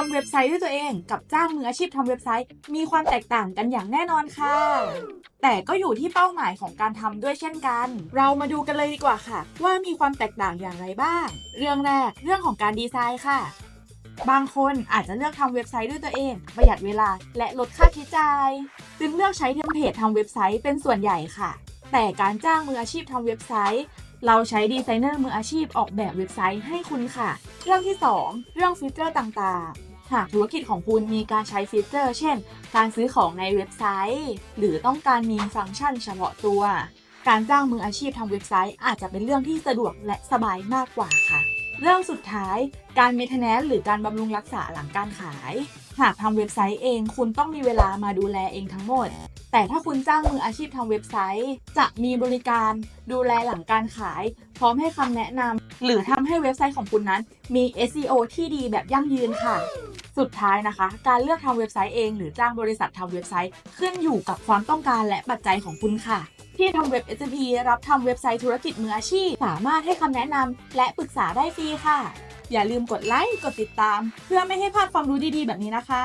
ทำเว็บไซต์ด้วยตัวเองกับจ้างมืออาชีพทำเว็บไซต์ มีความแตกต่างกันอย่างแน่นอนค่ะ แต่ก็อยู่ที่เป้าหมายของการทำด้วยเช่นกัน เรามาดูกันเลยดีกว่าค่ะ ว่ามีความแตกต่างอย่างไรบ้าง เรื่องแรกเรื่องของการดีไซน์ค่ะบางคนอาจจะเลือกทำเว็บไซต์ด้วยตัวเอง ประหยัดเวลาและลดค่าใช้จ่าย จึงเลือกใช้เทมเพลตทำเว็บไซต์เป็นส่วนใหญ่ค่ะ แต่การจ้างมืออาชีพทำเว็บไซต์ เราใช้ดีไซเนอร์มืออาชีพออกแบบเว็บไซต์ให้คุณค่ะ เรื่องที่ 2 เรื่องฟีเจอร์ต่างๆ หากธุรกิจของคุณมีการใช้ฟีเจอร์ เช่น การซื้อของในเว็บไซต์ หรือต้องการมีฟังก์ชันเฉพาะตัว การจ้างมืออาชีพทำเว็บไซต์อาจจะเป็นเรื่องที่สะดวกและสบายมากกว่าค่ะ เรื่องสุดท้าย การเม t แน n หรือการบำรุงรักษาหลังการขาย หากทำเว็บไซต์เอง คุณต้องมีเวลามาดูแลเองทั้งหมด แต่ถ้าคุณจ้างมืออาชีพทำเว็บไซต์ จะมีบริการดูแลหลังการขาย พร้อมให้คำแนะนำหรือทำให้เว็บไซต์ของคุณนั้น มี SEO ที่ดีแบบยั่งยืนค่ะ สุดท้ายนะคะ การเลือกทำเว็บไซต์เอง หรือจ้างบริษัททำเว็บไซต์ ขึ้นอยู่กับความต้องการและปัจจัยของคุณค่ะ ที่ทำเว็บ SME รับทำเว็บไซต์ธุรกิจมืออาชีพ สามารถให้คำแนะนำและปรึกษาได้ฟรีค่ะ อย่าลืมกดไลค์กดติดตาม เพื่อไม่ให้พลาดความรู้ดีๆ แบบนี้นะคะ